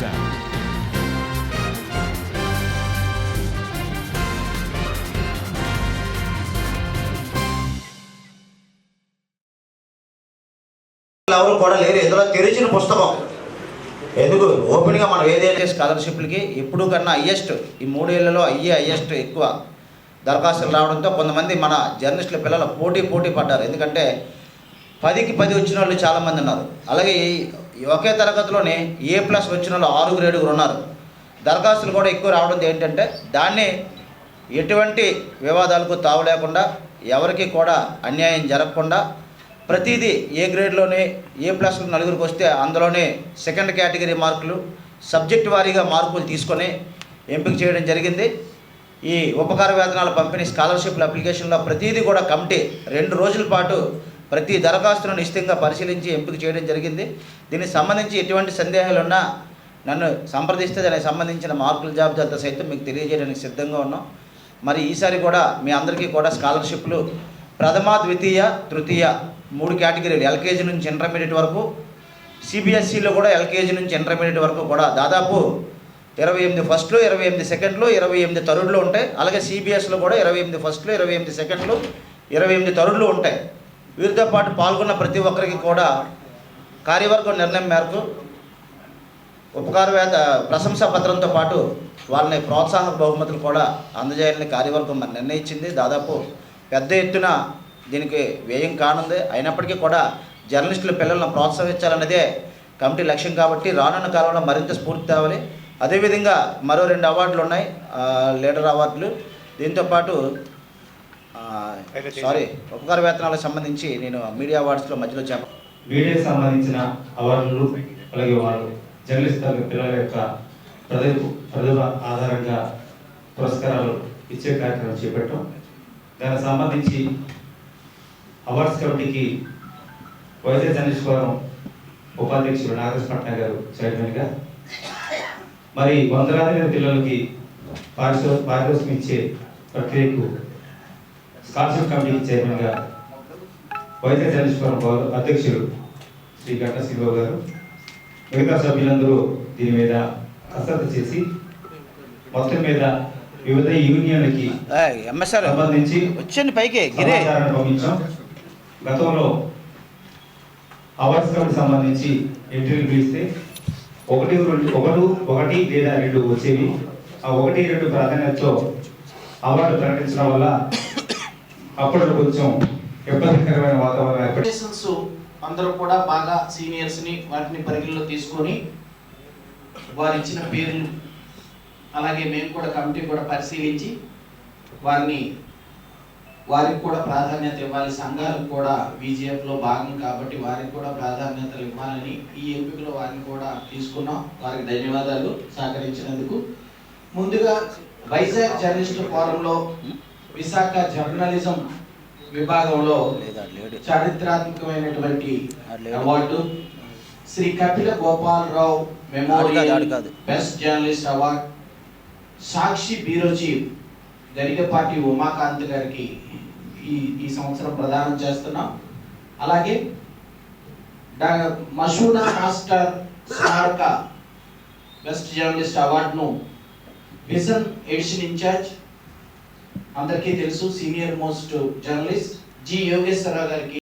sound. ఎవరు కూడా లేరు. ఇందులో తెరిచిన పుస్తకం. ఎందుకు? ఓపెన్గా మనం ఏదైతే స్కాలర్షిప్లకి ఇప్పుడు కన్నా హయ్యెస్ట్ ఈ మూడేళ్ళలో అయ్యే హయ్యెస్ట్ ఎక్కువ దరఖాస్తులు రావడంతో కొంతమంది మన జర్నలిస్టుల పిల్లలు పోటీ పోటీ పడ్డారు. ఎందుకంటే పదికి పది వచ్చిన వాళ్ళు చాలామంది ఉన్నారు. అలాగే ఈ ఒకే తరగతిలోనే ఏ ప్లస్ వచ్చిన వాళ్ళు ఆరుగురు ఏడుగురు ఉన్నారు. దరఖాస్తులు కూడా ఎక్కువ రావడం ఏంటంటే దాన్ని ఎటువంటి వివాదాలకు తావు లేకుండా ఎవరికి కూడా అన్యాయం జరగకుండా ప్రతిదీ ఏ గ్రేడ్లోనే ఏ ప్లస్ నలుగురికి వస్తే అందులోనే సెకండ్ కేటగిరీ మార్కులు సబ్జెక్ట్ వారీగా మార్కులు తీసుకొని ఎంపిక చేయడం జరిగింది. ఈ ఉపకార వేతనాల పంపిణీ స్కాలర్షిప్ల అప్లికేషన్లో ప్రతిదీ కూడా కమిటీ రెండు రోజుల పాటు ప్రతి దరఖాస్తును నిశ్చితంగా పరిశీలించి ఎంపిక చేయడం జరిగింది. దీనికి సంబంధించి ఎటువంటి సందేహాలు ఉన్నా నన్ను సంప్రదిస్తే దానికి సంబంధించిన మార్కుల జాబితాతో సైతం మీకు తెలియజేయడానికి సిద్ధంగా ఉన్నాం. మరి ఈసారి కూడా మీ అందరికీ కూడా స్కాలర్షిప్లు ప్రథమ ద్వితీయ తృతీయ మూడు కేటగిరీలు ఎల్కేజీ నుంచి ఇంటర్మీడియట్ వరకు సిబిఎస్ఈలో కూడా ఎల్కేజీ నుంచి ఇంటర్మీడియట్ వరకు కూడా దాదాపు ఇరవై ఎనిమిది ఫస్ట్లు ఇరవై ఎనిమిది సెకండ్లు ఇరవై ఎనిమిది తరుడులు ఉంటాయి. అలాగే సిబిఎస్లో కూడా ఇరవై ఎనిమిది ఫస్ట్లు ఇరవై ఎనిమిది సెకండ్లు ఇరవై ఎనిమిది తరుడులు ఉంటాయి. వీరితో పాటు పాల్గొన్న ప్రతి ఒక్కరికి కూడా కార్యవర్గం నిర్ణయం మేరకు ఉపకారవేత ప్రశంసా పత్రంతో పాటు వాళ్ళని ప్రోత్సాహక బహుమతులు కూడా అందజేయాలని కార్యవర్గం మరి నిర్ణయించింది. దాదాపు పెద్ద ఎత్తున దీనికి వ్యయం కానుంది. అయినప్పటికీ కూడా జర్నలిస్టుల పిల్లలను ప్రోత్సహించాలన్నదే కమిటీ లక్ష్యం కాబట్టి రానున్న కాలంలో మరింత స్ఫూర్తి తేవాలి. అదేవిధంగా మరో రెండు అవార్డులు ఉన్నాయి లీడర్ అవార్డులు. దీంతోపాటు సారీ ఉపకార వేతనాలకు సంబంధించి నేను మీడియా అవార్డ్స్లో మధ్యలో చెప్ప మీడియాకి సంబంధించిన అవార్డులు అలాగే వారు జర్నలిస్ట్ పిల్లల యొక్క ప్రతిభ ప్రతిభ ఆధారంగా పురస్కారాలు ఇచ్చే కార్యక్రమం చేపట్టాం. దానికి సంబంధించి అవార్డ్స్ కమిటీకి వైద్య ఫోరం ఉపాధ్యక్షుడు నాగేష్ పట్న గారు చైర్మన్గా మరి వందలాది మంది పిల్లలకి పారిశో పారితోషికం ఇచ్చే ప్రక్రియకు స్కాలర్షిప్ కమిటీకి చైర్మన్గా వైద్య ఫోరం గౌరవ అధ్యక్షుడు శ్రీ గంట శ్రీబాబు గారు మిగతా సభ్యులందరూ దీని మీద కసరత్తు చేసి మొత్తం మీద వివిధ యూనియన్లకి సంబంధించి వచ్చండి పైకి గిరే. పంపించాం. గతంలో అవార్డ్స్ కమిటీ సంబంధించి ఎంట్రీలు పిలిస్తే ఒకటి రెండు ఒకటి ఒకటి లేదా రెండు వచ్చేవి. ఆ ఒకటి రెండు ప్రాధాన్యతతో అవార్డు ప్రకటించడం వల్ల అప్పుడు కొంచెం ఇబ్బందికరమైన వాతావరణం అందరూ కూడా బాగా సీనియర్స్ని వాటిని పరిగణలో తీసుకొని వారు ఇచ్చిన పేర్లు అలాగే మేము కూడా కమిటీ కూడా పరిశీలించి వారిని వారికి కూడా ప్రాధాన్యత ఇవ్వాలి. సంఘాలకు కూడా బీజేపీలో భాగం కాబట్టి వారికి కూడా ప్రాధాన్యతలు ఇవ్వాలని ఈ ఎంపికలో వారిని కూడా తీసుకున్నాం. వారికి ధన్యవాదాలు సహకరించినందుకు. ముందుగా వైజాగ్ జర్నలిస్ట్ ఫోరంలో విశాఖ జర్నలిజం విభాగంలో చారిత్రాత్మకమైనటువంటి. Award Shri Kapila Gopalarao memorial. Best journalist award Sakshi bureau chief Garikapati Umakant గారికి ఈ ఈ సంవత్సరం ప్రదానం చేస్తున్నాం అలాగే మషూనా మాస్టర్ స్మారక బెస్ట్ జర్నలిస్ట్ అవార్డును విజన్ ఎడిషన్ ఇన్ఛార్జ్ అందరికీ తెలుసు senior most journalist G Yogeswararao గారికి